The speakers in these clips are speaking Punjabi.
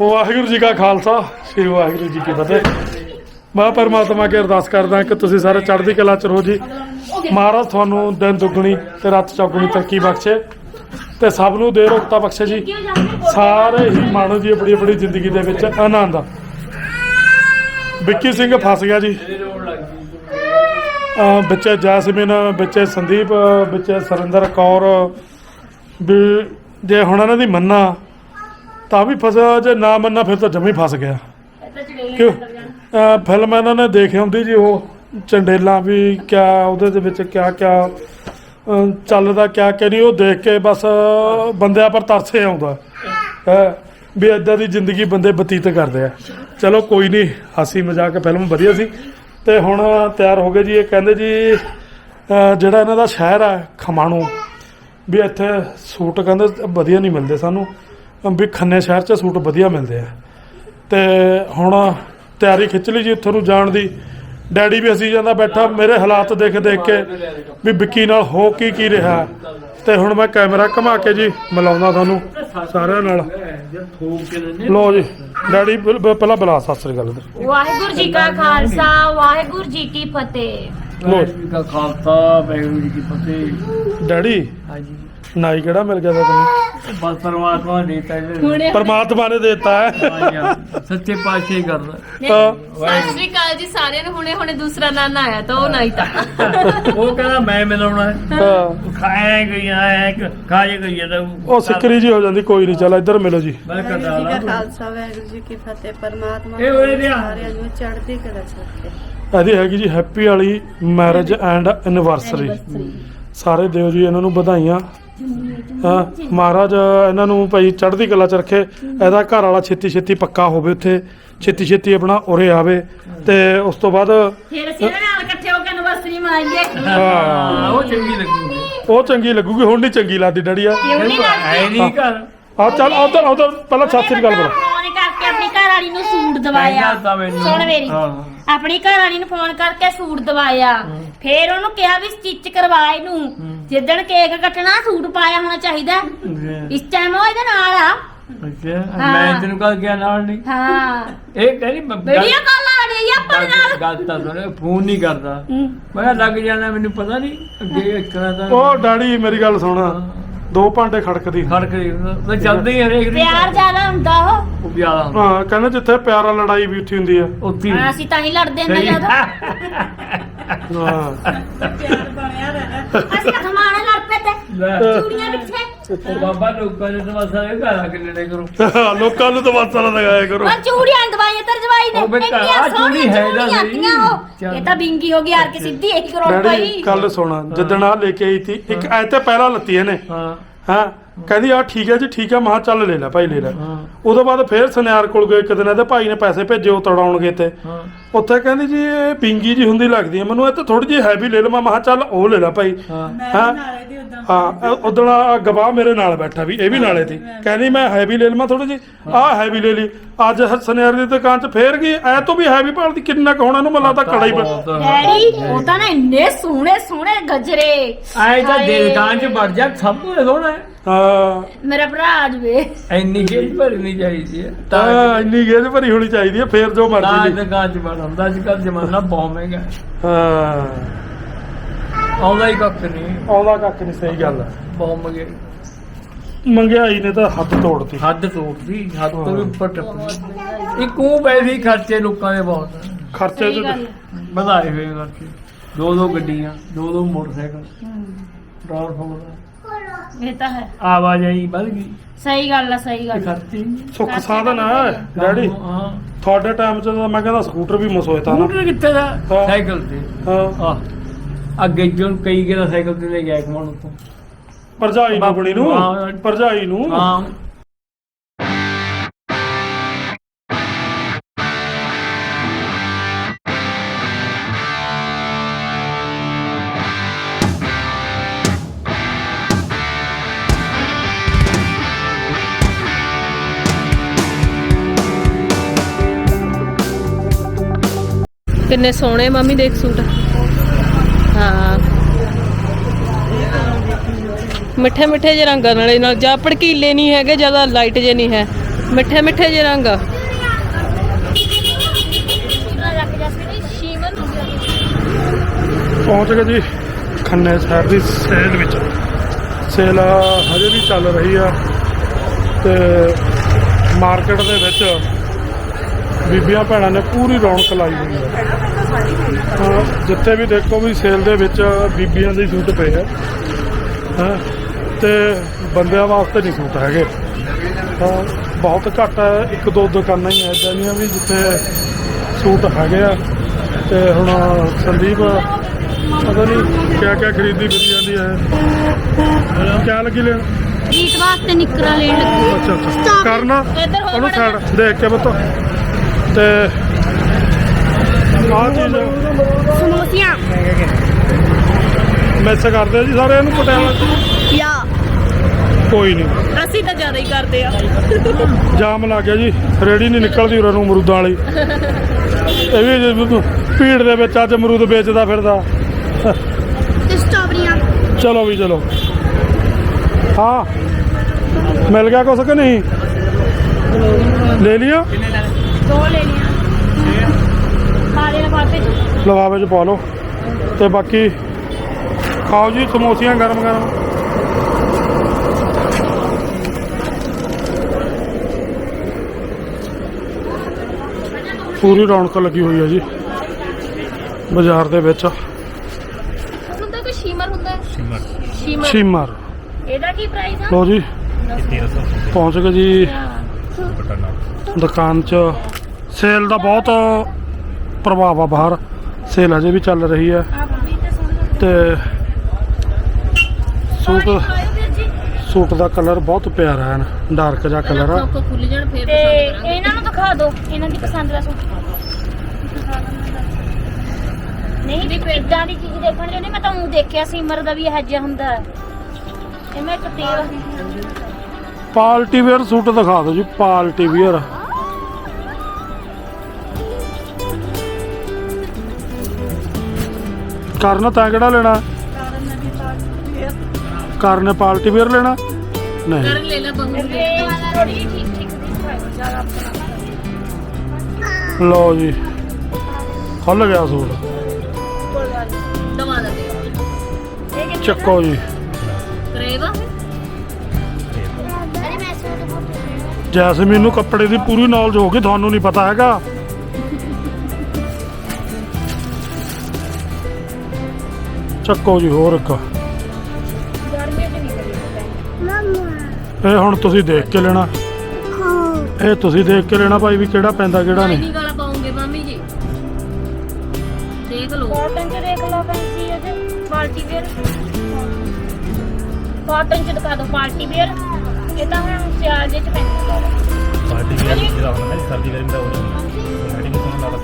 ਵਾਹਿਗੁਰੂ ਜੀ ਕਾ ਖਾਲਸਾ, ਸ੍ਰੀ ਵਾਹਿਗੁਰੂ ਜੀ ਕੀ ਫਤਿਹ। ਮੈਂ ਪਰਮਾਤਮਾ ਅੱਗੇ ਅਰਦਾਸ ਕਰਦਾ ਕਿ ਤੁਸੀਂ ਸਾਰੇ ਚੜ੍ਹਦੀ ਕਲਾ ਚ ਰਹੋ ਜੀ। ਮਹਾਰਾਜ ਤੁਹਾਨੂੰ ਦਿਨ ਦੁੱਗਣੀ ਤੇ ਰਾਤ ਚੌਗੁਣੀ ਤਰੱਕੀ ਬਖਸ਼ੇ ਤੇ ਸਭ ਨੂੰ ਦੇ ਰੋਗਤਾ ਬਖਸ਼ੇ ਜੀ। ਸਾਰੇ ਹੀ ਮਾਣੋ ਜੀ ਆਪਣੀ ਆਪਣੀ ਜ਼ਿੰਦਗੀ ਦੇ ਵਿੱਚ ਆਨੰਦ ਵਿੱਕੀ ਸਿੰਘ ਫਸ ਗਿਆ ਜੀ। ਅਹ ਵਿੱਚ ਜੈਸਮੀਨ, ਵਿੱਚ ਸੰਦੀਪ, ਵਿੱਚ ਸਰਿੰਦਰ ਕੌਰ। ਵੀ ਜੇ ਹੁਣ ਇਹਨਾਂ ਦੀ ਮੰਨਾ ਤਾਂ ਵੀ ਫਸਿਆ ਜੇ ਨਾ ਮੰਨਾ ਫਿਰ ਤਾਂ ਜਮੀ ਫਸ ਗਿਆ। ਕਿਉਂ? ਫਿਲਮ ਇਹਨਾਂ ਨੇ ਦੇਖੀ ਹੁੰਦੀ ਜੀ ਉਹ ਚੰਡੇਲਾ ਵੀ ਕਿਆ ਉਹਦੇ ਦੇ ਵਿੱਚ ਕਿਆ ਕਿਆ ਚੱਲਦਾ ਕਿਆ ਕਿਆ ਨਹੀਂ ਉਹ ਦੇਖ ਕੇ ਬਸ ਬੰਦਿਆਂ ਪਰ ਤਰਸੇ ਆਉਂਦਾ। ਹੈ ਵੀ ਏਦਾਂ ਦੀ ਜ਼ਿੰਦਗੀ ਬੰਦੇ ਬਤੀਤ ਕਰਦੇ ਆ। ਚਲੋ ਕੋਈ ਨਹੀਂ ਹਾਸੀ ਮਜ਼ਾਕ ਫਿਲਮ ਵਧੀਆ ਸੀ। ਤੇ ਹੁਣ ਤਿਆਰ ਹੋ ਗਏ ਜੀ ਇਹ ਕਹਿੰਦੇ ਜੀ ਜਿਹੜਾ ਇਹਨਾਂ ਦਾ ਸ਼ਹਿਰ ਆ ਖਮਾਣੂ ਵੀ ਇੱਥੇ ਸੂਟ ਕਹਿੰਦੇ ਵਧੀਆ ਨਹੀਂ ਮਿਲਦੇ ਸਾਨੂੰ। ਵੀ ਖੰਨੇ ਸ਼ਹਿਰ 'ਚ ਸੂਟ ਵਧੀਆ ਮਿਲਦੇ ਆ। ਤੇ ਹੁਣ ਤਿਆਰੀ ਖਿੱਚ ਲਈ ਜੀ ਉੱਥੋਂ ਨੂੰ ਜਾਣ ਦੀ। ਡੈਡੀ ਵੀ ਅਸੀਂ ਜਾਂਦਾ ਬੈਠਾ ਮੇਰੇ ਹਾਲਾਤ ਦੇਖ ਦੇਖ ਕੇ ਵੀ ਵਿੱਕੀ ਨਾਲ ਹੋ ਕੀ ਕੀ ਰਿਹਾ। ਤੇ ਹੁਣ ਮੈਂ ਕੈਮਰਾ ਘੁਮਾ ਕੇ ਜੀ ਮਿਲਾਉਂਦਾ ਤੁਹਾਨੂੰ ਸਾਰਿਆਂ ਨਾਲ। ਲੋ ਜੀ ਡੈਡੀ ਪਹਿ- ਪਹਿ- ਪਹਿਲਾਂ ਬੁਲਾ ਸਤਿ ਸ੍ਰੀ ਅਕਾਲ। ਵਾਹਿਗੁਰੂ ਜੀ ਕਾ ਖਾਲਸਾ ਵਾਹਿਗੁਰੂ ਜੀ ਕੀ ਫਤਿਹ। ਲੋ ਜੀ ਕਾ ਖਾਲਸਾ ਵਾਹਿਗੁਰੂ ਜੀ ਕੀ ਫਤਿਹ। ਡੈਡੀ ਹਾਂਜੀ। ਨਾਈ ਕਿਹੜਾ ਮਿਲ ਗਿਆ ਤੈਨੂੰ? ਬਸ ਪਰਮਾਤਮਾ ਨੇ ਦਿੱਤਾ ਹੁਣੇ ਪਰਮਾਤਮਾ ਨੇ ਦਿੱਤਾ ਹੈ। ਸੱਚੇ ਪਾਤਸ਼ਾਹ ਹੀ ਕਰਦਾ। ਤਾਂ ਸਤਿ ਸ਼੍ਰੀ ਅਕਾਲ ਜੀ ਸਾਰਿਆਂ ਨੂੰ ਹੁਣੇ ਹੁਣੇ ਦੂਸਰਾ ਨਾਨਾ ਆਇਆ ਤਾਂ ਉਹ ਨਹੀਂ ਤਾਂ। ਉਹ ਕਹਿੰਦਾ ਮੈਂ ਮਿਲਾਉਣਾ ਹੈ। ਤਾਂ ਖਾਇਆ ਗਈਆਂ ਐ ਖਾਏ ਗਈਆਂ ਤਾਂ ਉਹ ਸਿੱਕਰੀ ਜੀ ਹੋ ਜਾਂਦੀ ਕੋਈ ਨਹੀਂ ਚੱਲ ਇੱਧਰ ਮਿਲੋ ਜੀ। ਮੈਂ ਵਾਹਿਗੁਰੂ ਕਹਿੰਦਾ ਜੀ ਕਾ ਖਾਲਸਾ ਵਾਹਿਗੁਰੂ ਜੀ ਕੀ ਫਤਿਹ ਪਰਮਾਤਮਾ ਇਹ ਹੋਏ ਨੇ ਆ। ਸਾਰਿਆਂ ਨੂੰ ਚੜ੍ਹਦੀ ਕਲਾ ਚ ਰੱਖੇ। ਇਹਦੀ ਹੈਗੀ ਜੀ ਹੈਪੀ ਵਾਲੀ ਮੈਰਿਜ ਐਂਡ ਐਨਵਰਸਰੀ ਸਾਰੇ ਦਿਓ ਜੀ ਇਹਨਾਂ ਨੂੰ ਵਧਾਈਆਂ। ਹਾਂ ਮਹਾਰਾਜ ਇਹਨਾਂ ਨੂੰ ਭਾਈ ਚੜ੍ਹਦੀ ਕਲਾ ਚ ਰੱਖੇ। ਇਹਦਾ ਘਰ ਵਾਲਾ ਛੇਤੀ ਛੇਤੀ ਪੱਕਾ ਹੋਵੇ ਉੱਥੇ। ਛੇਤੀ ਛੇਤੀ ਆਪਣਾ ਉਰੇ ਆਵੇ। ਤੇ ਉਸ ਤੋਂ ਬਾਅਦ ਫਿਰ ਅਸੀਂ ਇਹਦੇ ਨਾਲ ਇਕੱਠੇ ਹੋ ਕੇ ਐਨਵਰਸਰੀ ਮਨਾਈਏ। ਹਾਂ ਉਹ ਚੰਗੀ ਲੱਗੂਗੀ। ਉਹ ਚੰਗੀ ਲੱਗੂਗੀ ਹੁਣ ਨਹੀਂ ਚੰਗੀ ਲੱਗਦੀ ਡੈਡੀ ਆ। ਕਿਉਂ ਨਹੀਂ ਐ ਨਹੀਂ ਕਰ ਆ ਚੱਲ ਉਧਰ ਉਧਰ ਪਹਿਲਾਂ ਕਰਕੇ ਆਪਣੀ ਘਰ ਵਾਲੀ ਨੂੰ ਸੂਟ ਦਵਾਇਆ। ਸੁਣ ਮੇਰੀ। ਹਾਂ। ਆਪਣੀ ਘਰ ਵਾਲੀ ਨੂੰ ਫੋਨ ਕਰਕੇ ਸੂਟ ਦਵਾਇਆ। ਫਿਰ ਉਹਨੂੰ ਕਿਹਾ ਵੀ ਸਟਿਚ ਕਰਵਾ ਇਹਨੂੰ। ਜਿੱਦਣ ਕੇਕ ਕੱਟਣਾ ਸੂਟ ਪਾਇਆ ਹੋਣਾ ਚਾਹੀਦਾ। ਇਸ ਟਾਈਮ ਉਹ ਇਹਦੇ ਨਾਲ ਆ। ਅੱਛਾ ਹਾਂ। ਮੈਂ ਤੈਨੂੰ ਕੱਲ ਗਿਆ ਨਾਲ ਨਹੀਂ। ਹਾਂ। ਇਹ ਕਹਿੰਦੀ ਵੀਡੀਓ ਕਾਲ ਆ ਰਹੀ ਆ ਆਪਣੇ ਨਾਲ। ਗੱਲ ਤਾਂ ਸੁਣ ਫੋਨ ਨਹੀਂ ਕਰਦਾ। ਹੂੰ। ਮੈਂ ਕਿਹਾ ਲੱਗ ਜਾਣਾ ਮੈਨੂੰ ਪਤਾ ਨਹੀਂ ਅੱਗੇ ਇੱਕ ਤਰ੍ਹਾਂ ਦਾ ਉਹ ਡੈਡੀ ਮੇਰੀ ਗੱਲ ਸੁਣ। ਦੋ ਭਾਂਡੇ ਖੜਕਦੀ ਖੜਕ ਰਹੀ ਮੈਂ ਜਲਦੀ ਹਰੇਕ ਦੀ ਪਿਆਰ ਜ਼ਿਆਦਾ ਹੁੰਦਾ ਉਹ। ਉਹ ਪਿਆਰਾ ਹੁੰਦਾ। ਹਾਂ ਕਹਿੰਦੇ ਜਿੱਥੇ ਪਿਆਰਾ ਲੜਾਈ ਵੀ ਉੱਥੇ ਹੁੰਦੀ ਆ। ਉੱਤੀ ਹਾਂ, ਅਸੀਂ ਤਾਂ ਹੀ ਲੜਦੇ ਹੁੰਦੇ ਜਦੋਂ। ਹਾਂ। ਅਸੀਂ ਖਮਾਣਾ ਲੜ ਪਏ ਤੇ। ਲੈ। ਚੂੜੀਆਂ ਪਿੱਛੇ ਬਾਬਾ ਲੋਕਾਂ ਨੇ ਤਮਾਸ਼ਾ ਇਹ ਘਰ ਆ ਕੇ ਲੜੇ ਕਰੋ ਲੋਕਾਂ ਨੂੰ ਤਮਾਸ਼ਾ ਨਾ ਲਗਾਇਆ ਕਰੋ। ਉਹ ਚੂੜੀਆਂ ਦਵਾਈਆਂ ਤਰ ਜਵਾਈ ਨੇ। ਉਹ ਬੇਟਾ, ਆਹ ਚੂੜੀ ਹੈ ਨਾ ਚੂੜੀਆਂ ਸਹੀ। ਚੱਲ। ਇਹ ਤਾਂ ਬਿੰਗੀ ਹੋ ਗਈ ਯਾਰ ਕੇ ਸਿੱਧੀ ਇੱਕ ਕਰੋੜ ਡੈਡੀ ਪਾਈ ਕੱਲ ਸੁਣਾ ਜਿੱਦਣ ਆ ਲੈ ਕੇ ਆਈ ਤੀ ਇੱਕ ਐ ਤੇ ਪਹਿਲਾਂ ਲੱਤੀ ਇਹਨੇ। ਹਾਂ। ਹਾਂ। ਕਹਿੰਦੀ ਆ ਠੀਕ ਹੈ ਜੀ ਠੀਕ ਹੈ। ਮਹਾ ਚੱਲ ਲੈ ਲੈ ਭਾਈ ਲੈ ਲੈ। ਹਾਂ। ਉਦੋਂ ਬਾਅਦ ਫੇਰ ਸੁਨਿਆਰ ਕੋਲ ਗਏ। ਇੱਕ ਦਿਨ ਇਹਦੇ ਭਾਈ ਨੇ ਪੈਸੇ ਭੇਜੇ ਉਹ ਤੜਾਉਣਗੇ ਤੇ ਹਾਂ। ਉੱਥੇ ਕਹਿੰਦੀ ਜੀ ਇਹ ਪਿੰਗੀ ਜੀ ਹੁੰਦੀ ਲੱਗਦੀ ਹੈ ਮੈਨੂੰ ਇਹ ਤਾਂ ਥੋੜੀ ਜਿਹੀ ਹੈਵੀ ਲੈ ਲਵਾਂ ਮਹਾ ਚੱਲ ਉਹ ਲੈ ਲੈ ਭਾਈ। ਹਾਂ। ਹਾਂ। ਹਾਂ ਉਦੋਂ ਆ ਗਵਾਹ ਮੇਰੇ ਨਾਲ ਬੈਠਾ ਵੀ ਇਹ ਵੀ ਨਾਲੇ ਸੀ ਕਹਿੰਦੀ ਮੈਂ ਹੈਵੀ ਲੈ ਲਵਾਂ ਥੋੜੀ ਜੀ ਆਹ ਹੈਵੀ ਲੈ ਲਈ। ਅੱਜ ਸੁਨਿਆਰ ਦੀ ਦੁਕਾਨ 'ਚ ਫੇਰ ਗਈ। ਐ ਤੋਂ ਵੀ ਹੈਵੀ ਭਾਲਦੀ ਕਿੰਨਾ ਕੁ ਹੋਣਾ ਇਹਨੂੰ? ਮੈਨੂੰ ਲੱਗਦਾ ਕੜਾ ਹੀ ਪ-। ਡੈਡੀ ਉਹ ਤਾਂ ਨਾ ਇੰਨੇ ਸੋਹਣੇ ਸੋਹਣੇ ਗਜਰੇ। ਆਏ ਤਾਂ ਹਾਏ। ਦੁਕਾਨ 'ਚ ਵੜ ਜਾ ਸਭ ਤੋਂ ਸੋਹਣਾ ਹੈ। ਹਾਂ। ਮੇਰਾ ਭਰਾ ਆ ਜਵੇ ਇੰਨੀ ਗੇਜ ਭਰਨੀ ਚਾਹੀਦੀ ਹੈ। ਤਾਂ ਤਾਂ ਇੰਨੀ ਗੇਜ ਭਰੀ ਹੋਣੀ ਚਾਹੀਦੀ ਹੈ ਫੇਰ ਜੋ ਤਾਂ ਮਰਜ਼ੀ ਦੀ ਦੁਕਾਨ 'ਚ ਵੜ ਹੁੰਦਾ ਅੱਜ ਕੱਲ ਜ਼ਮਾਨਾ ਬਹੁਤ ਮਹਿੰਗਾ। ਹੈ। ਹਾਂ ਆਉਂਦਾ ਹੀ ਕੱਖ ਨਹੀਂ। ਆਉਂਦਾ ਕੱਖ ਨਹੀਂ ਸਹੀ ਗੱਲ ਹੈ ਬਹੁਤ ਮਹਿੰਗੇ ਮੰਗਿਆਈ ਨੇ ਤਾਂ ਹੱਥ ਤੋੜਤੀ। ਹੱਦ ਤੋੜਦੀ ਹੱਦ ਤੋਂ ਵੀ ਉੱਪਰ ਟੱਪੀ ਇੱਕ ਉਹ ਪੈਸੇ ਖਰਚੇ ਲੋਕਾਂ ਦੇ ਬਹੁਤ। ਖਰਚੇ ਸਹੀ ਤੇ ਗੱਲ ਵਧਾਏ ਹੋਏ ਖਰਚੇ। ਦੋ ਦੋ ਗੱਡੀਆਂ ਦੋ ਦੋ ਮੋਟਰਸਾਈਕਲ ਟਰਾਂਸਪੋਰਟ ਇਹ ਤਾਂ ਹੈ। ਆਵਾਜਾਈ ਵੱਧ ਗਈ। ਸਹੀ ਗੱਲ ਆ ਸਹੀ ਗੱਲ ਨਹੀਂ। ਸੁੱਖ ਸਾਧਨ ਹੈ ਡੈਡੀ। ਹਾਂ ਤੁਹਾਡੇ ਟਾਈਮ 'ਚ ਤਾਂ ਮੈਂ ਕਹਿੰਦਾ ਸਕੂਟਰ ਵੀ ਮਸੋਇਤਾ ਨਾ। ਸਕੂਟਰ ਕਿੱਥੇ ਦਾ? ਹਾਂ। ਸਾਈਕਲ ਤੇ। ਹਾਂ। ਆ ਅੱਗੇ ਜੋ ਕਈ ਕਿਹਦਾ ਸਾਈਕਲ ਤੇ ਲੈ ਗਿਆ ਕਮਾਉਣ ਤੋਂ ਭਰਜਾਈ ਨੂੰ ਬਣੀ ਨੂੰ। ਹਾਂ। ਭਰਜਾਈ ਨੂੰ। ਹਾਂ। ਕਿੰਨੇ ਸੋਹਣੇ ਮੰਮੀ ਦੇਖ ਸੂਟ। ਹਾਂ। ਮਿੱਠੇ ਮਿੱਠੇ ਜਿਹੇ ਰੰਗਾਂ ਨਾਲੇ ਨਾਲ, ਜਾਂ ਭੜਕੀਲੇ ਨਹੀਂ ਹੈਗੇ, ਜ਼ਿਆਦਾ ਲਾਈਟ ਜੇ ਨਹੀਂ ਹੈ। ਮਿੱਠੇ ਮਿੱਠੇ ਜਿਹੇ ਰੰਗ। ਪਹੁੰਚ ਗਏ ਜੀ ਖੰਨੇ ਸ਼ਹਿਰ ਦੀ ਸੇਲ ਵਿੱਚ। ਸੇਲ ਹਜੇ ਵੀ ਚੱਲ ਰਹੀ ਆ। ਤੇ ਮਾਰਕੀਟ ਦੇ ਵਿੱਚ ਬੀਬੀਆਂ ਭੈਣਾਂ ਨੇ ਪੂਰੀ ਰੌਣਕ ਲਾਈ ਹੋਈ ਹੈ। ਹਾਂ, ਜਿੱਥੇ ਵੀ ਦੇਖੋ ਵੀ ਸੇਲ ਦੇ ਵਿੱਚ ਬੀਬੀਆਂ ਦੇ ਸੂਟ ਪਏ ਆ ਹਾਂ ਤੇ ਬੰਦਿਆਂ ਵਾਸਤੇ ਨਹੀਂ ਸੂਟ ਹੈਗੇ। ਤਾਂ ਬਹੁਤ ਘੱਟ ਹੈ ਇੱਕ ਦੋ ਦੁਕਾਨਾਂ ਹੀ ਐਦਾਂ ਦੀਆਂ ਵੀ ਜਿੱਥੇ ਸੂਟ ਹੈਗੇ ਆ। ਤੇ ਹੁਣ ਸੰਦੀਪ ਪਤਾ ਨਹੀਂ ਕਿਆ ਕਿਆ ਖਰੀਦੀ ਫਿਰੀ ਜਾਂਦੀ ਹੈ। ਕਿਆ ਲੱਗੀ ਲੈਣ? ਜੀਤ ਵਾਸਤੇ ਨਿਕਰਾ ਲੈਣ ਲੱਗੀ। ਅੱਛਾ ਅੱਛਾ। ਕਰਨਾ? ਇੱਧਰ ਹੋ ਉਹਨੂੰ ਸਾਈਡ ਦੇਖ ਕੇ ਬਤੋ। ਤੇ ਆਹ ਚੀਜ਼ ਸਮੋਸੀਆਂ। ਮਿਸ ਕਰਦੇ ਆ ਜੀ ਸਾਰੇ ਇਹਨੂੰ ਪਟਿਆਲਾ 'ਚ। ਯਾ। ਕੋਈ ਨਹੀਂ। ਅਸੀਂ ਤਾਂ ਜ਼ਿਆਦਾ ਹੀ ਕਰਦੇ ਆ। ਜਾਮ ਲੱਗ ਗਿਆ ਜੀ। ਰੇੜੀ ਨਹੀਂ ਨਿਕਲਦੀ ਉਰਾਂ ਨੂੰ ਅਮਰੂਦਾਂ ਵਾਲੀ। ਇਹ ਵੀ ਜੇ ਭੀੜ ਦੇ ਵਿੱਚ ਅੱਜ ਅਮਰੂਦ ਵੇਚਦਾ ਫਿਰਦਾ। ਤੇ ਸਟ੍ਰਾਬਰੀਆਂ। ਚਲੋ ਵੀ ਚਲੋ। ਹਾਂ। ਮਿਲ ਗਿਆ ਕੁਛ ਕਿ ਨਹੀਂ? ਲੈ ਲਿਆ। ਦੋ ਲਵਾਵੇ ਚ ਪਾ ਲਓ। ਤੇ ਬਾਕੀ ਖਾਓ ਜੀ ਸਮੋਸੀਆਂ ਗਰਮ ਗਰਮ। ਪੂਰੀ ਰੌਣਕ ਲੱਗੀ ਹੋਈ ਹੈ ਜੀ ਬਾਜ਼ਾਰ ਦੇ ਵਿੱਚ। ਹੁੰਦਾ ਕੋਈ ਸ਼ੀਮਰ ਹੁੰਦਾ? ਸ਼ੀਮਰ। ਸ਼ੀਮਰ। ਇਹਦਾ ਕੀ ਪ੍ਰਾਈਸ ਆ? ਲੋ ਜੀ ਪਹੁੰਚ ਗਏ ਜੀ। ਦੁਕਾਨ 'ਚ ਸੇਲ ਦਾ ਬਹੁਤ ਪ੍ਰਭਾਵ ਆ ਬਾਹਰ। ਸੇਲ ਅਜੇ ਵੀ ਚੱਲ ਰਹੀ ਹੈ। ਤੇ ਸੂਟ ਸੂਟ ਦਾ ਕਲਰ ਬਹੁਤ ਪਿਆਰਾ ਹੈ ਡਾਰਕ ਜਿਹਾ ਕਲਰ ਆ। ਤੇ ਇਹਨਾਂ ਨੂੰ ਦਿਖਾ ਦਿਓ ਇਹਨਾਂ ਦੀ ਪਸੰਦ ਦਾ ਸੂਟ। ਨਹੀਂ ਵੀ ਇਦਾਂ ਦੀ ਚੀਜ਼ ਦੇਖਣ ਲਈ ਨਹੀਂ ਮੈਂ ਤਾਂ ਉਹ ਦੇਖਿਆ ਸੀਮਰ ਦਾ ਵੀ ਇਹ ਜਿਹਾ ਹੁੰਦਾ ਹੈ। ਇਹ ਮੈਂ ਇੱਕ ਤੇਲ ਪਾਰਟੀ ਵੇਅਰ ਸੂਟ ਦਿਖਾ ਦਿਓ ਜੀ ਪਾਰਟੀ ਵੇਅਰ। ਕਰਨ ਤਾਂ ਕਿਹੜਾ ਲੈਣਾ? ਕਰਨ ਪਾਰਟੀ ਵੇਅਰ ਲੈਣਾ? ਨਹੀਂ। ਕਰਨ ਲੈ ਲੈ ਬੰਗੂ ਇਹ ਥੋੜੀ ਜਿਹੀ ਠੀਕ ਠੀਕ ਦੀ ਦਿਖਾਓ ਜ਼ਿਆਦਾ ਆਪਣਾ ਲਓ ਜੀ। ਖੁੱਲ ਗਿਆ ਸੂਟ। ਦਵਾ ਦੇ ਇਹ ਕਿੰਨੇ ਚੱਕੋ ਜੀ। ਕਰੇਵਾ ਅਰੇ ਮੈਂ ਸੂਟ ਬਹੁਤ ਜੈਸਮੀਨ ਨੂੰ ਕੱਪੜੇ ਦੀ ਪੂਰੀ ਨੌਲੇਜ ਹੋ ਗਈ ਤੁਹਾਨੂੰ ਨਹੀਂ ਪਤਾ ਹੈਗਾ। ਚੱਕੋ ਜੀ ਹੋਰ ਇੱਕ। ਇਹ ਹੁਣ ਤੁਸੀਂ ਦੇਖ ਕੇ ਲੈਣਾ। ਇਹ ਤੁਸੀਂ ਦੇਖ ਕੇ ਲੈਣਾ ਭਾਈ ਵੀ ਕਿਹੜਾ ਪੈਂਦਾ ਕਿਹੜਾ ਨਹੀਂ। ਨਹੀਂ ਗਾਲਾ ਪਾਉਂਗੇ ਮਾਮੀ ਜੀ? ਦੇਖ ਲਓ। ਕਾਟਨ ਚ ਦੇਖ ਲਓ ਫੈਂਸੀ ਇਹਦੇ ਪਾਰਟੀ ਵੇਅਰ ਕਾਟਨ ਚ ਦਿਖਾ ਦਿਓ ਪਾਰਟੀ ਵੇਅਰ ਇਹ ਤਾਂ ਹੁਣ ਸਿਆਲ ਦੇ ਚ ਪੈਂਦਾ ਪਾਰਟੀ ਵੇਅਰ ਜਿਹੜਾ ਹੁੰਦਾ ਸਰਦੀ ਗਰਮੀ ਦਾ ਉਹ ਨਹੀਂ।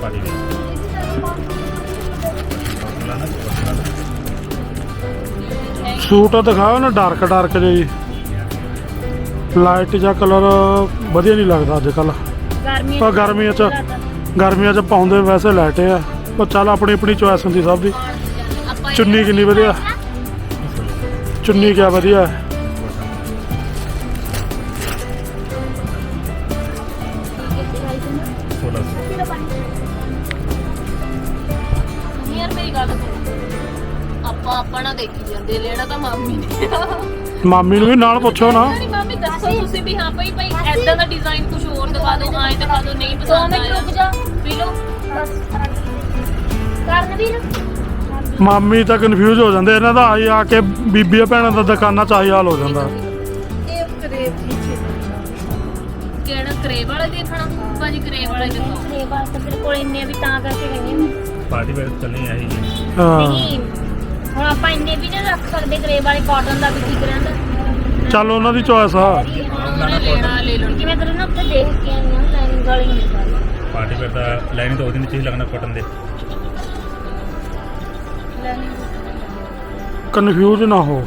ਪਾਰਟੀ ਵੇਅਰ ਸੂਟ ਦਿਖਾਓ ਨਾ ਡਾਰਕ ਡਾਰਕ ਜਿਹੇ ਜੀ। ਲਾਈਟ ਜਿਹਾ ਕਲਰ ਵਧੀਆ ਨਹੀਂ ਲੱਗਦਾ ਅੱਜ ਕੱਲ ਗਰਮੀ ਪਰ ਗਰਮੀਆਂ ਚ ਗਰਮੀਆਂ ਚ ਪਾਉਂਦੇ ਵੈਸੇ ਲਾਈਟ ਆ। ਪਰ ਚੱਲ ਆਪਣੀ ਆਪਣੀ ਚੋਇਸ ਹੁੰਦੀ ਸਭ ਦੀ। ਚੁੰਨੀ ਕਿੰਨੀ ਵਧੀਆ। ਚੁੰਨੀ ਕਿਆ ਵਧੀਆ। ਹੈ ਆਪਾਂ ਆਪਣਾ ਦੇਖੀ ਜਾਂਦੇ ਲੈਣਾ ਤਾਂ ਮਾਮੀ ਨੇ। ਮਾਮੀ ਨੂੰ ਵੀ ਨਾਲ ਪੁੱਛੋ ਨਾ। ਨਹੀਂ ਮਾਮੀ ਦੱਸੋ ਤੁਸੀਂ ਵੀ ਹਾਂ ਭਾਈ ਭਾਈ ਐਦਾਂ ਦਾ ਡਿਜ਼ਾਈਨ ਕੁਝ ਹੋਰ ਦਿਖਾ ਦਿਓ ਆਏ ਦਿਖਾ ਦਿਓ ਨਹੀਂ ਦੋ ਪਸੰਦ ਆਇਆ। ਰੁਕ ਜਾ। ਪੀ ਲਓ। ਬਸ ਕਰਨ ਵੀਰ ਮਾਮੀ ਤਾਂ ਕਨਫਿਊਜ਼ ਹੋ ਜਾਂਦੇ ਇਹਨਾਂ ਦਾ ਆਈ ਆ ਕੇ ਬੀਬੀਆਂ ਭੈਣਾਂ ਦਾ ਦੁਕਾਨਾਂ ਚ ਆਈ ਹਾਲ ਹੋ ਜਾਂਦਾ। ਇਹ ਕਰੇਬ ਪਿੱਛੇ ਕਿਹੜਾ ਕਰੇਵ ਵਾਲਾ ਦੇਖਣਾ ਭਾਜੀ ਕਰੇਵ ਵਾਲਾ ਦਿਖਾਓ। ਇਹ ਬਸ ਤੇਰੇ ਕੋਲ ਇੰਨੇ ਵੀ ਤਾਂ ਕਰਕੇ ਗਏ ਹਾਂ ਪਾਰਟੀ ਵੇਅਰ ਚੱਲਣੀ ਆਹੀ ਜੀ। ਹਾਂ। ਨਹੀਂ ਹੁਣ ਆਪਾਂ ਇੰਨੇ ਵੀ ਨਹੀਂ ਰੱਖ ਸਕਦੇ ਗ੍ਰੇ ਵਾਲੇ ਕਾਟਨ ਦਾ ਵੀ ਠੀਕ ਰਹਿੰਦਾ। ਚੱਲ ਉਹਨਾਂ ਦੀ ਚੋਇਸ ਆ। ਉਹਨੇ ਲੈਣਾ ਲੈ ਲਓ। ਜਿਵੇਂ ਤੇਰੇ ਨਾਲ ਉੱਥੇ ਦੇਖ ਕੇ ਆਈ ਹਾਂ ਲਾਈਨਿੰਗ ਵਾਲੀ ਨਹੀਂ ਸਾਰੀ ਪਾਰਟੀ ਵੇਅਰ ਦਾ ਲਾਈਨ ਤਾਂ ਉਹਦੇ ਨੀਚੇ ਹੀ ਲੱਗਣਾ ਕਾਟਨ ਦੇ। ਕਨਫਿਊਜ਼ ਨਾ ਹੋ।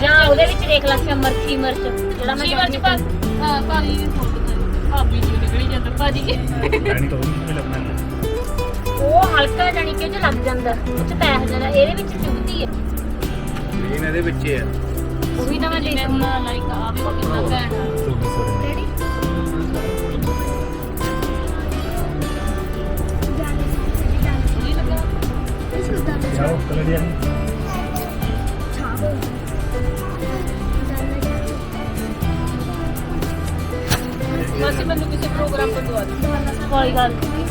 ਜਾਂ ਉਹਦੇ ਵਿੱਚ ਦੇਖ ਲੈ ਸ਼ਮਰ ਸ਼ਿਮਰ ਚ ਜਿਹੜਾ ਮੈਂ ਸ਼ਿਵਰ ਚ ਪਾ ਹਾਂ ਭਾਜੀ ਦੀ ਫੋਟੋ ਭਾਬੀ ਜੀ ਨਿਕਲੀ ਜਾਂਦਾ ਭਾਜੀ ਲਾਈਨ ਤਾਂ ਉਹਦੇ ਨੀਚੇ ਹੀ ਲੱਗਣਾ। ਉਹ ਹਲਕਾ ਜਾਨੀ ਕਿ ਚ ਲੱਗ ਜਾਂਦਾ ਉਹ ਚ ਪੈ ਜਾਂਦਾ ਇਹਦੇ ਵਿੱਚ ਚੁਭਦੀ ਹੈ। ਲਾਈਨ ਇਹਦੇ ਵਿੱਚ ਹੈ ਉਹ ਵੀ ਤਾਂ ਮੈਂ ਜਿਵੇਂ ਹੁਣ ਲਾਈਕ ਆ ਵੀ ਕਿੰਨਾ ਘੈਂਟ ਆ ਡੈਡੀ ਨਹੀਂ ਲੱਗਾ ਜਾਓ ਕਲਰ ਯਾਰ ਮਾਸੀ ਮੈਨੂੰ ਕਿਸੇ ਪ੍ਰੋਗਰਾਮ ਤੋਂ ਦਵਾ ਦੇ ਕੋਈ ਗੱਲ ਨੀ।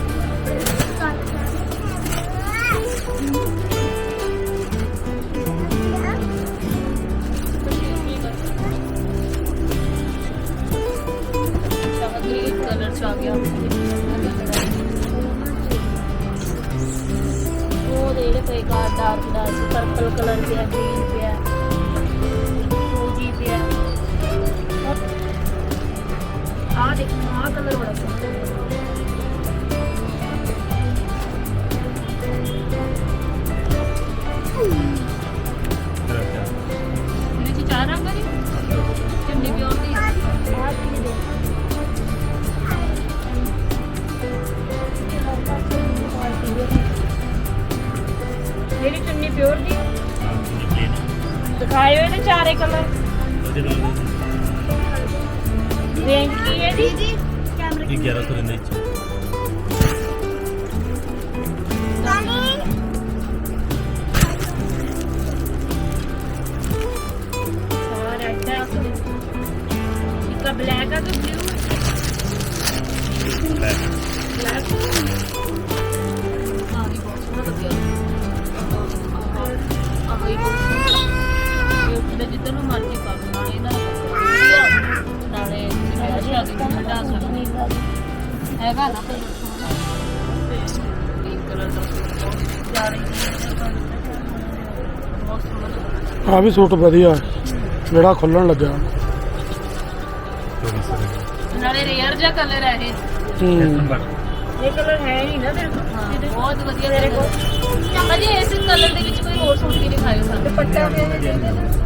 ਆ ਗਿਆ। ਉਹ ਦੇ ਜਿਹੜੇ ਪਏ ਕਾਰ ਡਾਰਕ ਡਾਰਕ ਪਰਪਲ ਕਲਰ ਪਿਆ ਗ੍ਰੀਨ ਪਿਆ। ਰੋਜੀ ਪਿਆ। ਆ ਦੇਖ ਆ ਕਲਰ ਬੜਾ ਸੋਹਣਾ। ਕਲਰ ਰੇਂਜ ਕੀ ਹੈ ਦੀ ਜੀ ਇਹ 1100 ਦੇ ਵਿੱਚ ਬਹੁਤ ਸੋਹਣਾ ਲੱਗਦਾ ਆ ਵੀ ਸੂਟ ਵਧੀਆ। ਜਿਹੜਾ ਖੁੱਲਣ ਲੱਗਾ 2400 ਦੇ ਨਾਲੇ ਰੇਅਰ ਜਿਹਾ ਕਲਰ ਹੈ ਇਹ। ਹੂੰ। ਇਹ ਕਲਰ ਹੈ ਨਹੀਂ ਨਾ ਤੇਰੇ ਕੋਲ। ਹਾਂ ਬਹੁਤ ਵਧੀਆ ਤੇਰੇ ਕੋਲ। ਭਾਜੀ ਇਸ ਕਲਰ ਦੇ ਵਿੱਚ ਕੋਈ ਹੋਰ ਸੂਟ ਵੀ ਦਿਖਾਇਓ ਸਾਨੂੰ। ਦੁਪੱਟਾ ਵੀ ਇਹ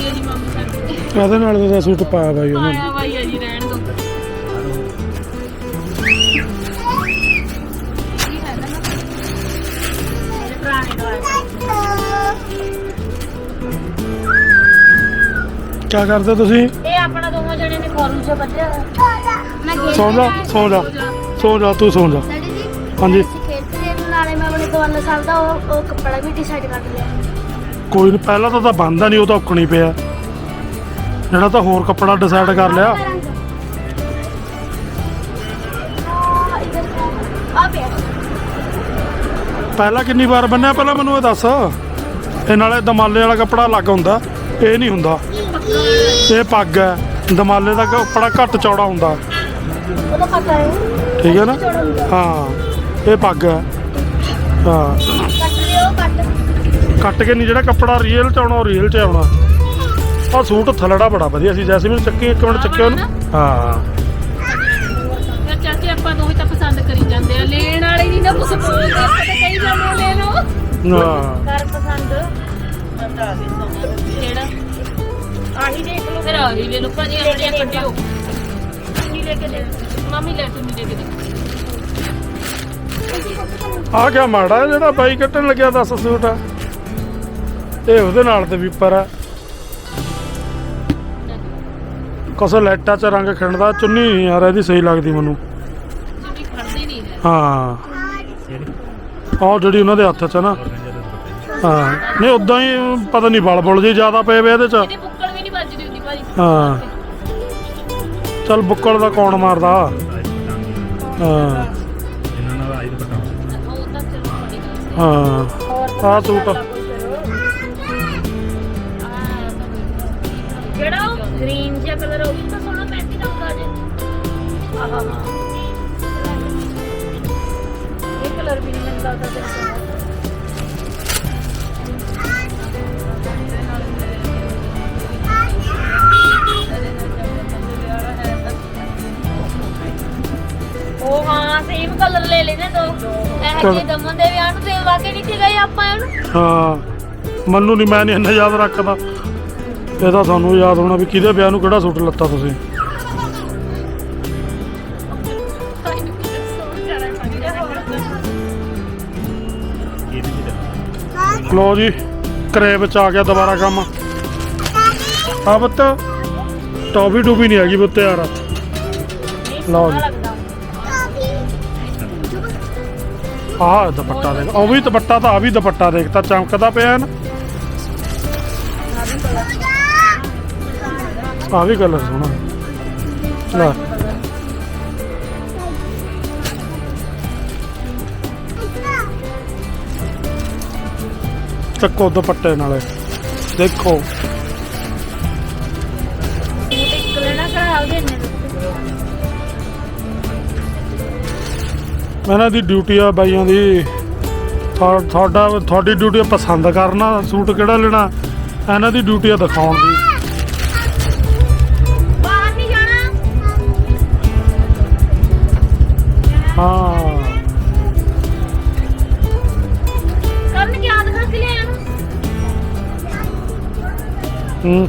ਹੈ ਜੀ ਮੰਮੀ ਸਾਡੀ ਇਹਦੇ ਨਾਲ ਦਾ ਸੂਟ ਪਾਇਆ ਬਾਈ ਉਹਨਾਂ ਕੀ ਕਰਦੇ ਤੁਸੀਂ? ਇਹ ਆਪਣਾ ਦੋਵਾਂ ਜਣੇ ਨੇ ਖੋਰੂ ਚ ਬੱਧਿਆ ਹੋਇਆ। ਸੌਂ ਜਾ ਸੌਂ। ਜਾ ਸੌਂ ਜਾ ਤੂੰ ਸੌਂ ਜਾ। ਹਾਂਜੀ। ਅਸੀਂ ਖੇਡ ਰਹੇ ਹਾਂ। ਨਾਲੇ ਮੈਂ ਆਪਣੇ 52 ਸਾਲ ਦਾ ਉਹ ਉਹ ਕੱਪੜਾ ਵੀ ਡਿਸਾਈਡ ਕਰ ਲਿਆ। ਕੋਈ ਨਹੀਂ ਪਹਿਲਾਂ ਤਾਂ ਤਾਂ ਬੰਦਾ ਨਹੀਂ ਉਹ ਤਾਂ ਔਕਣੀ ਪਿਆ। ਜਿਹੜਾ ਤਾਂ ਹੋਰ ਕੱਪੜਾ ਡਿਸਾਈਡ ਕਰ ਲਿਆ। ਪਹਿਲਾਂ ਕਿੰਨੀ ਵਾਰ ਬੰਨਿਆ? ਪਹਿਲਾਂ ਮੈਨੂੰ ਇਹ ਦੱਸ। ਇਹ ਨਾਲੇ ਦਮਾਲੇ ਵਾਲਾ ਕੱਪੜਾ ਅਲੱਗ ਹੁੰਦਾ ਇਹ ਨਹੀਂ ਹੁੰਦਾ। ਇਹ ਪੱਗ ਹੈ। ਦਮਾਲੇ ਦਾ ਕੱਪੜਾ ਘੱਟ ਚੌੜਾ ਹੁੰਦਾ। ਉਹਦਾ ਪਤਾ ਹੈ ਠੀਕ ਹੈ ਨਾ? ਹਾਂ ਇਹ ਪੱਗ ਹੈ। ਹਾਂ। ਕੱਟ ਲਿਓ ਕੱਟ। ਕੱਟ ਕੇ ਨਹੀਂ ਜਿਹੜਾ ਕੱਪੜਾ ਰੀਅਲ ਚ ਆਉਣਾ ਉਹ ਰੀਅਲ ਚ ਆਉਣਾ। ਆ ਸੂਟ ਥਲੜਾ ਬੜਾ ਵਧੀਆ ਸੀ ਜੈਸੇ ਵੀ ਚੱਕੀ ਇੱਕ ਮਿੰਟ ਚੱਕਿਓ ਉਹਨੂੰ। ਹਾਂ ਚਾਚੀ ਆਪਾਂ ਦੋਵੇਂ ਤਾਂ ਪਸੰਦ ਕਰੀ ਜਾਂਦੇ ਆ। ਲੈਣ ਵਾਲੇ ਨਹੀਂ ਨਾ ਕੁਝ ਬੋਲਦੇ ਆਪਾਂ ਤਾਂ ਕਹੀ ਜਾਂਦੇ ਲੈ ਲਓ। ਹਾਂ। ਕਰ ਪਸੰਦ। ਕਿਹੜਾ? ਆਹੀ ਦੇਖ ਲਓ। ਫਿਰ ਆਹੀ ਲੈ ਲਓ ਭਾਜੀ ਆਪਣੇ ਕੱਢਿਓ। ਕੀ ਲੈ ਕੇ ਦੇ ਮੰਮੀ ਲੈ ਤੂੰ ਲੈ ਕੇ ਦੇ ਆ ਕਿਆ ਮਾੜਾ ਹੈ ਜਿਹੜਾ ਬਾਈ ਕੱਟਣ ਲੱਗਿਆ 10 ਸੂਟ। ਆ ਇਹ ਉਹਦੇ ਨਾਲ ਤੇ ਵੀ ਉੱਪਰ ਆ। ਕਸੋ ਲੈਟਾ ਚ ਰੰਗ ਖਿੰਡਦਾ ਚੁੰਨੀ ਨੀ ਯਾਰ ਇਹਦੀ ਸਹੀ ਲੱਗਦੀ ਮੈਨੂੰ। ਜਿੰਨੀ ਖੜਦੀ ਨਹੀਂ ਹੈ। ਹਾਂ। ਆਹ ਜਿਹੜੀ ਉਹਨਾਂ ਦੇ ਹੱਥ 'ਚ ਆ ਨਾ। ਹਾਂ। ਨਹੀਂ ਉਦਾਂ ਹੀ ਪਤਾ ਨਹੀਂ ਬਲ ਬੁਲ ਜੇ ਜ਼ਿਆਦਾ ਪਏ ਵੇ ਇਹਦੇ 'ਚ। ਇਹਦੀ ਹਾਂ। ਚੱਲ ਬੁੱਕਲ ਦਾ ਕੌਣ ਮਾਰਦਾ? ਹਾਂ। ਇਹਨਾਂ ਨਾਲ ਆਈ ਦੁਪੱਟਾ ਹਾਂ। ਆਹ ਸੂਟ। ਜਿਹੜਾ ਉਹ ਗ੍ਰੀਨ ਜਿਹਾ ਕਲਰ ਉਹ ਵੀ ਤਾਂ ਸੋਹਣਾ ਪੈਂਤੀ ਦਾ ਹੁੰਦਾ ਜੇ। ਆਹਾ। ਇਹ ਕਲਰ ਵੀ ਨਹੀਂ ਮੈਨੂੰ ਲੱਗਦਾ ਕਲਰ ਲੈ ਲੈਨੇ ਦੋ। ਇਹ ਚਲੋ। ਜੀ ਦਮਨ ਦੇ ਵਿਆਹ ਨੂੰ ਤੇ ਵਾਕੇ ਨਹੀਂ ਤੇ ਗਏ ਆਪਾਂ ਇਹਨੂੰ? ਹਾਂ ਮੈਨੂੰ ਨਹੀਂ ਮੈਂ ਨਹੀਂ ਇੰਨਾ ਯਾਦ ਰੱਖਦਾ। ਇਹ ਤਾਂ ਯਾਦ ਹੋਣਾ ਵੀ ਕਿਹਦੇ ਵਿਆਹ ਨੂੰ ਕਿਹੜਾ ਸੂਟ ਲੱਤਾ ਤੁਸੀਂ? ਲੋ ਜੀ ਕਰੇਬ ਚ ਆ ਗਿਆ ਦੁਬਾਰਾ ਕੰਮ। ਆ ਬੱਤ ਟੌਫੀ ਟੂਫੀ ਨਹੀਂ ਹੈਗੀ ਬੱਤੇ ਯਾਰ। ਲਓ ਜੀ। ਆਹ ਦੁਪੱਟਾ ਦੇਖ, ਉਹ ਵੀ ਦੁਪੱਟਾ ਤਾਂ ਆ ਵੀ ਦੁਪੱਟਾ ਦੇਖ, ਤਾਂ ਚਮਕਦਾ ਪਿਆ ਨਾ। ਆ ਵੀ ਕਲਰ ਸੋਹਣਾ। ਲੈ। ਚੱਕੋ ਦੁਪੱਟੇ ਨਾਲੇ, ਦੇਖੋ। ਇੱਕ ਲੈਣਾ ਕਰਾ ਨੇ। ਇਹਨਾਂ ਦੀ ਡਿਊਟੀ ਆ ਬਾਈਆਂ ਦੀ। ਤੁਹਾ- ਤੁਹਾਡਾ ਤੁਹਾਡੀ ਡਿਊਟੀ ਪਸੰਦ ਕਰਨਾ ਸੂਟ ਕਿਹੜਾ ਲੈਣਾ? ਇਹਨਾਂ ਦੀ ਡਿਊਟੀ ਆ ਦਿਖਾਉਣ ਦੀ। ਹਾਂ। ਕਰਨ ਕੀ ਆਦ ਖਾ ਕੇ ਲਿਆ ਹੂੰ।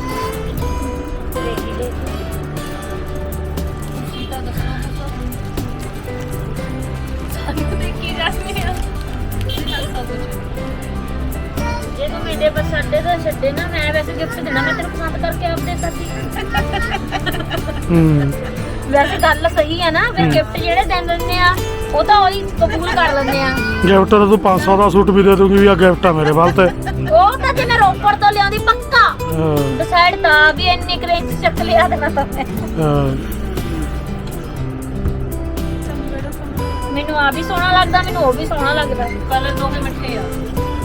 ਤੂੰ ਮੇਰੇ ਬਸ ਅੱਡੇ ਤੋਂ ਛੱਡੇ ਨਾ ਮੈਂ ਵੈਸੇ ਗਿਫਟ ਦੇਣਾ ਮੈਂ ਤੈਨੂੰ ਪਸੰਦ ਕਰਕੇ ਆਪ ਦੇ ਸਕਦੀ ਹੂੰ। ਵੈਸੇ ਗੱਲ ਸਹੀ ਹੈ ਨਾ ਫਿਰ ਗਿਫਟ ਜਿਹੜੇ ਦੇ ਦਿੰਦੇ ਆ ਉਹ ਤਾਂ ਉਹੀ ਕਬੂਲ ਕਰ ਲੈਂਦੇ ਆ। ਗਿਫਟ ਤਾਂ ਤੂੰ 500 ਦਾ ਸੂਟ ਵੀ ਦੇ ਦੂੰਗੀ ਵੀ ਆ ਗਿਫਟ ਆ ਮੇਰੇ ਵੱਲ ਤੇ। ਉਹ ਤਾਂ ਜੇ ਮੈਂ ਰੋਪੜ ਤੋਂ ਲਿਆਉਂਦੀ ਪੱਕਾ। ਹਾਂ, ਡਿਸਾਈਡ ਤਾਂ ਵੀ ਇੰਨੀ ਕਰੇਂਜ ਚੱਕ ਲਿਆ ਦੇਣਾ ਤਾਂ ਮੈਂ। ਹਾਂ। ਮੈਨੂੰ ਆ ਵੀ ਸੋਹਣਾ ਲੱਗਦਾ ਮੈਨੂੰ ਉਹ ਵੀ ਸੋਹਣਾ ਲੱਗਦਾ। ਕਲਰ ਦੋਵੇਂ ਮਿੱਠੇ ਆ।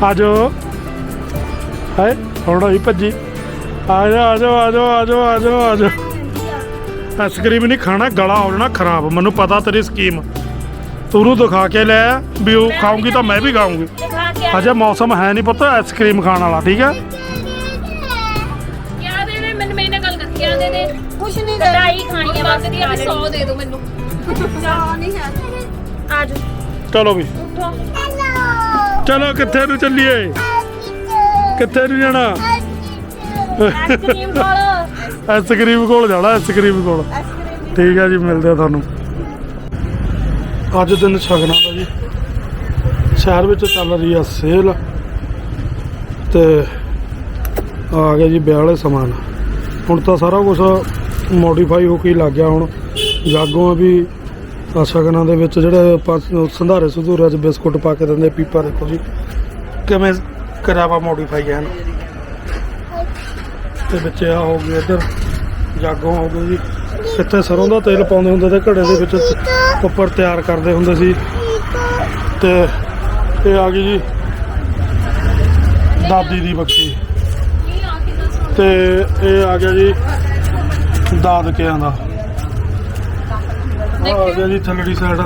ਦੇਖੋ ਆ ਜਾਓ। ਹਾਏ ਥੋੜਾ ਹੀ ਭੱਜੀ। ਆ ਜਾ ਆ ਜਾ ਆ ਜਾ ਆ ਜਾ ਆ ਜਾ ਆ ਜਾ ਆਈਸਕ੍ਰੀਮ ਨਹੀਂ ਖਾਣਾ ਗਲਾ ਹੋ ਜਾਣਾ ਖਰਾਬ। ਮੈਨੂੰ ਪਤਾ ਤੇਰੀ ਸਕੀਮ ਤੂੰ ਨੂੰ ਦਿਖਾ ਕੇ ਲੈ ਵੀ ਉਹ ਖਾਊਂਗੀ ਤਾਂ ਮੈਂ ਵੀ ਆ। ਅਜੇ ਮੌਸਮ ਹੈ ਨਹੀਂ ਪਤਾ ਆਈਸਕ੍ਰੀਮ ਖਾਣ ਵਾਲਾ ਠੀਕ ਹੈ? ਕਿਆ ਦੇ ਦੇ ਮੈਨੂੰ ਮੇਰੇ ਨਾਲ ਗੱਲ ਕਰ ਕਿਆ ਦੇ ਦੇ ਕੁਛ ਨਹੀਂ ਕਢਾਈ ਖਾਣੀ ਹੈ ਬਸ ਵੀ 100 ਦੇ ਦਿਓ ਮੈਨੂੰ। ਆ ਜਾ ਚਲੋ ਵੀ। ਉੱਠੋ। ਚਲੋ ਕਿੱਥੇ ਨੂੰ ਚੱਲੀਏ? ਕਿੱਥੇ ਨੂੰ ਜਾਣਾ? ਆਈਸਕ੍ਰੀਮ ਕੋਲ। ਆਈਸਕ੍ਰੀਮ ਕੋਲ ਜਾਣਾ ਆਈਸਕ੍ਰੀਮ ਕੋਲ। ਠੀਕ ਹੈ ਜੀ ਮਿਲਦੇ ਆ ਤੁਹਾਨੂੰ। ਅੱਜ ਦਿਨ ਛਗਣਾ ਦਾ ਜੀ। ਸ਼ਹਿਰ ਵਿੱਚ ਚੱਲ ਰਹੀ ਆ ਸੇਲ। ਤੇ ਆ ਗਿਆ ਜੀ ਵਿਆਹ ਵਾਲੇ ਸਮਾਨ। ਹੁਣ ਤਾਂ ਸਾਰਾ ਕੁਝ ਮੋਡੀਫਾਈ ਹੋ ਕੇ ਲੱਗ ਗਿਆ ਹੁਣ। ਜਾਗੋਆਂ ਵੀ ਸ਼ਗਨਾਂ ਦੇ ਵਿੱਚ ਜਿਹੜੇ ਆਪਾਂ ਸੰਧਾਰੇ ਸੰਧੂਰੇ ਚ ਬਿਸਕੁਟ ਪਾ ਕੇ ਦਿੰਦੇ, ਪੀਪਾ ਦੇਖੋ ਜੀ। ਕਿਵੇਂ ਕਰਾਵਾ ਮੋਡੀਫਾਈ ਹੈ ਤੇ ਵਿੱਚ ਆ ਹੋ ਗਏ ਇੱਧਰ, ਜਾਗੋ ਹੋ ਗਈ ਜੀ। ਇੱਥੇ ਸਰੋਂ ਦਾ ਤੇਲ ਪਾਉਂਦੇ ਹੁੰਦੇ ਤੇ ਘੜੇ ਦੇ ਵਿੱਚ ਉੱਪਰ ਤਿਆਰ ਕਰਦੇ ਹੁੰਦੇ ਸੀ। ਤੇ ਇਹ ਆ ਗਈ ਜੀ, ਦਾਦੀ ਦੀ ਬੱਕੀ ਕੀ ਤੇ ਇਹ ਆ ਗਿਆ ਜੀ ਦਾਦਕਿਆਂ ਦਾ। ਆਹ ਆ ਗਿਆ ਜੀ ਥੱਲੜੀ ਸਾਈਡ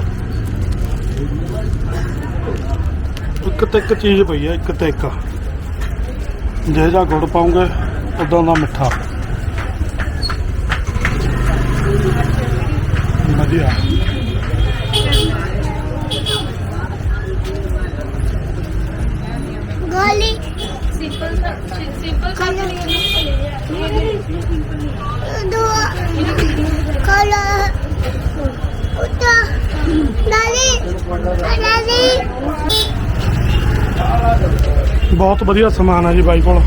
ਇੱਕ ਤੇ ਇੱਕ ਚੀਜ਼ ਪਈ ਹੈ ਇੱਕ ਤੇ ਇੱਕ। ਜੇ ਜਾ ਗੁੜ ਪਾਉਂਗੇ, ਉਦਾਂ ਦਾ ਮਿੱਠਾ ਵਧੀਆ ਗੋਲੀ ਸਿੰਪਲ ਸਿੰਪਲ ਦੁਆ ਕਾਲਾ ਉਤਾ ਨਾਲੀ ਨਾਲੀ ਬਹੁਤ ਵਧੀਆ ਸਮਾਨ ਆ ਜੀ ਬਾਈ ਕੋਲ।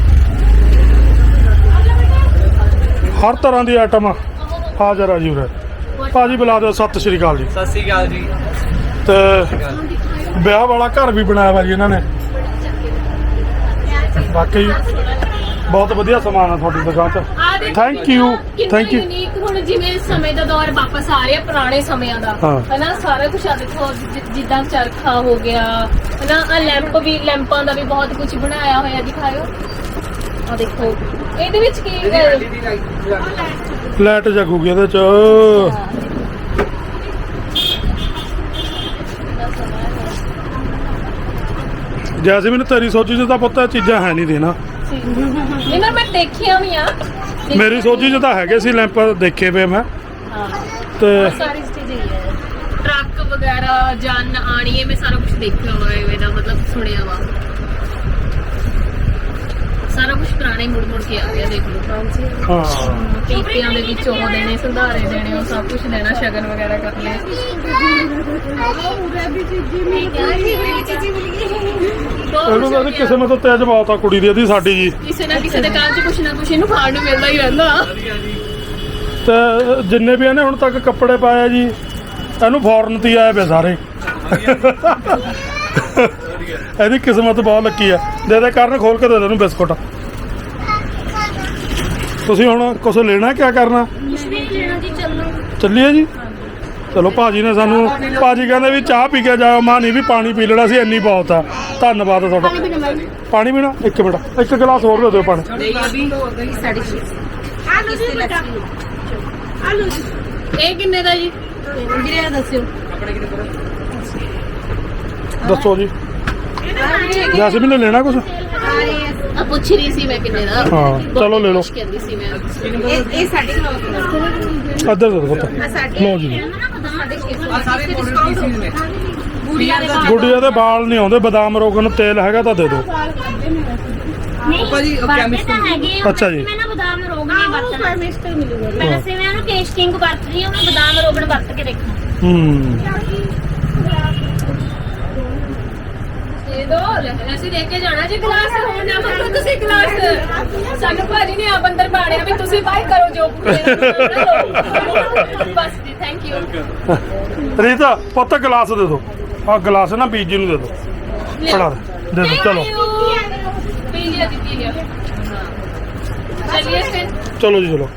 ਹਰ ਤਰ੍ਹਾਂ ਦੀ ਆਈਟਮ ਹਾਜ਼ਰ ਆ ਜੀ ਉਰੇ। ਭਾਜੀ ਬੁਲਾ ਦਿਓ ਸਤਿ ਸ਼੍ਰੀ ਅਕਾਲ ਜੀ। ਸਤਿ ਸ੍ਰੀ ਅਕਾਲ ਜੀ। ਤੇ ਵਿਆਹ ਵਾਲਾ ਘਰ ਵੀ ਬਣਾਇਆ ਵਾ ਜੀ ਇਹਨਾਂ ਨੇ। ਬਾਕੀ ਬਹੁਤ ਵਧੀਆ ਸਮਾਨ ਆ ਤੁਹਾਡੀ ਦੁਕਾਨ 'ਚ। ਥੈਂਕ ਯੂ ਥੈਂਕ ਯੂ ਹੁਣ ਜਿਵੇਂ ਸਮੇਂ ਦਾ ਦੌਰ ਵਾਪਸ ਆ ਰਿਹਾ ਪੁਰਾਣੇ ਸਮਿਆਂ ਦਾ। ਹਾਂ। ਹਨਾ ਸਾਰਾ ਕੁਝ ਆ ਦੇਖੋ ਜਿ- ਜਿੱਦਾਂ ਚਰਖਾ ਹੋ ਗਿਆ ਹਨਾ ਆ ਲੈਂਪ ਵੀ ਲੈਂਪਾਂ ਦਾ ਵੀ ਬਹੁਤ ਕੁਝ ਬਣਾਇਆ ਹੋਇਆ ਦਿਖਾਇਓ। ਆ ਦੇਖੋ ਇਹਦੇ ਵਿੱਚ ਕੀ ਹੈ? ਲਾਈਟ ਜਗੂਗੀ ਇਹਦੇ 'ਚ। ਜੈਸੇ ਮੈਨੂੰ ਤੇਰੀ ਸੋਚੀ 'ਚ ਤਾਂ ਪੁੱਤ ਇਹ ਚੀਜ਼ਾਂ ਹੈ ਨਹੀਂ ਦੇਣਾ। ਨਹੀਂ ਨਾ ਮੈਂ ਦੇਖਿਆ ਵੀ ਆ। ਮੇਰੀ ਸੋਚੀ 'ਚ ਤਾਂ ਹੈਗੇ ਸੀ ਲੈਂਪ ਦੇਖੇ ਪਏ ਮੈਂ। ਤੇ ਸਾਰੀ ਚੀਜ਼ ਹੀ ਹੈ। ਟਰੱਕ ਵਗੈਰਾ ਜਨ ਆਣੀਏ ਮੈਂ ਸਾਰਾ ਕੁਝ ਦੇਖਿਆ ਹੋਇਆ ਇਹਦਾ ਮਤਲਬ ਸੁਣਿਆ ਵਾ। ਸਾਰਾ ਕੁਝ ਪੁਰਾਣੇ ਮੁੜ ਮੁੜ ਕੇ ਆ ਗਿਆ ਦੇਖ ਲਓ। ਹਾਂ। ਪੀਪਿਆਂ ਦੇ ਵਿੱਚ ਉਹ ਦੇਣੇ ਸੰਧਾਰੇ ਦੇਣੇ ਉਹ ਸਭ ਕੁਝ ਦੇਣਾ ਸ਼ਗਨ ਵਗੈਰਾ ਕਰਨੇ। ਇਹਨੂੰ ਤਾਂ ਕਿਸੇ ਮਤ ਤੇਜ ਮੌਤ ਆ ਕੁੜੀ ਦੀ ਇਹਦੀ ਸਾਡੀ ਜੀ। ਕਿਸੇ ਨਾ ਕਿਸੇ ਦੇ ਘਰ 'ਚ ਕੁਛ ਨਾ ਕੁਛ ਇਹਨੂੰ ਖਾਣ ਨੂੰ ਮਿਲਦਾ ਹੀ ਰਹਿੰਦਾ। ਤੇ ਜਿੰਨੇ ਵੀ ਇਹਨੇ ਹੁਣ ਤੱਕ ਕੱਪੜੇ ਪਾਏ ਆ ਜੀ ਇਹਨੂੰ ਫੌਰਨ ਤੇ ਹੀ ਆਏ ਪਏ ਸਾਰੇ। ਇਹਦੀ ਕਿਸਮਤ ਬਹੁਤ ਲੱਕੀ ਆ। ਦੇ ਦੇ ਕਰਨ ਖੋਲ ਕੇ ਦੇ ਦੇ ਇਹਨੂੰ ਬਿਸਕੁਟ। ਤੁਸੀਂ ਹੁਣ ਕੁਝ ਲੈਣਾ ਕਿਆ ਕਰਨਾ? ਚੱਲੀਏ ਜੀ। ਚਲੋ ਭਾਜੀ ਨੇ ਸਾਨੂੰ ਭਾਜੀ ਕਹਿੰਦੇ ਵੀ ਚਾਹ ਪੀ ਕੇ ਜਾਓ। ਮਾਂ ਨਹੀਂ ਵੀ ਪਾਣੀ ਪੀ ਲੈਣਾ ਸੀ ਇੰਨੀ ਬਹੁਤ ਆ। ਧੰਨਵਾਦ ਤੁਹਾਡਾ। ਪਾਣੀ ਪੀਣਾ ਇੱਕ ਮਿੰਟ ਇੱਕ ਗਲਾਸ ਹੋਰ ਦੇ ਦਿਓ ਪਾਣੀ। ਇਹ ਕਿੰਨੇ ਦਾ ਜੀ? ਵੀਰੇ ਦੱਸਿਓ। ਦੱਸੋ ਜੀ। ਜੈਸਮੀਨ ਨੇ ਲੈਣਾ ਕੁਝ ਆ ਪੁੱਛ ਰਹੀ ਸੀ ਮੈਂ ਕਿੰਨੇ ਦਾ। ਹਾਂ, ਚਲੋ ਲੈ ਲਓ। ਕਹਿੰਦੀ ਸੀ ਮੈਂ। ਇਹ ਇਹ ਸਾਡੇ ਇੱਧਰ ਦੇ ਪੁੱਤ। ਲਓ ਜੀ। ਗੁੱਡੀਆਂ ਦੇ ਵਾਲ ਨਹੀਂ ਆਉਂਦੇ ਬਦਾਮ ਰੋਗਨ ਤੇਲ ਹੈਗਾ ਤਾਂ ਦੇ ਦਿਓ। ਭਾਜੀ, ਹੈਗੇ ਆ, ਅੱਛਾ ਜੀ। ਮੈਂ ਨਾ ਬਦਾਮ ਰੋਗ ਨਹੀਂ ਵਰਤਣਾ। ਮੈਂ ਵੈਸੇ ਮੈਂ ਉਹਨੂੰ ਟੇਸਟਿੰਗ ਵਰਤ ਰਹੀ ਹਾਂ ਮੈਂ ਬਦਾਮ ਰੋਗਣ ਵਰਤ ਕੇ ਦੇਖਣਾ ਹੂੰ। ਦੇ ਦੋ ਅਸੀਂ ਲੈ ਕੇ ਜਾਣਾ ਜੀ ਗਲਾਸ ਹੁਣ ਨਾ ਮੰਗੋ ਤੁਸੀਂ ਗਲਾਸ ਸਾਨੂੰ ਭਾਜੀ ਨੇ ਆਪ ਅੰਦਰ ਬਾੜਿਆ ਵੀ ਤੁਸੀਂ ਬਾਈ ਕਰੋ ਜੋ ਬਸ ਜੀ ਥੈਂਕ ਯੂ ਰੀਤਾ ਪੁੱਤ ਗਲਾਸ ਦੇ ਦਿਓ। ਆ ਗਲਾਸ ਨਾ ਬੀਜੀ ਨੂੰ ਦੇ ਦਿਓ। ਫੜਾ ਦੇ ਦੇ ਦਿਓ ਚਲੋ। ਪੀ ਲਿਆ ਜੀ ਪੀ ਲਿਆ ਚਲਿਏ ਫਿਰ। ਚਲੋ ਜੀ ਚਲੋ।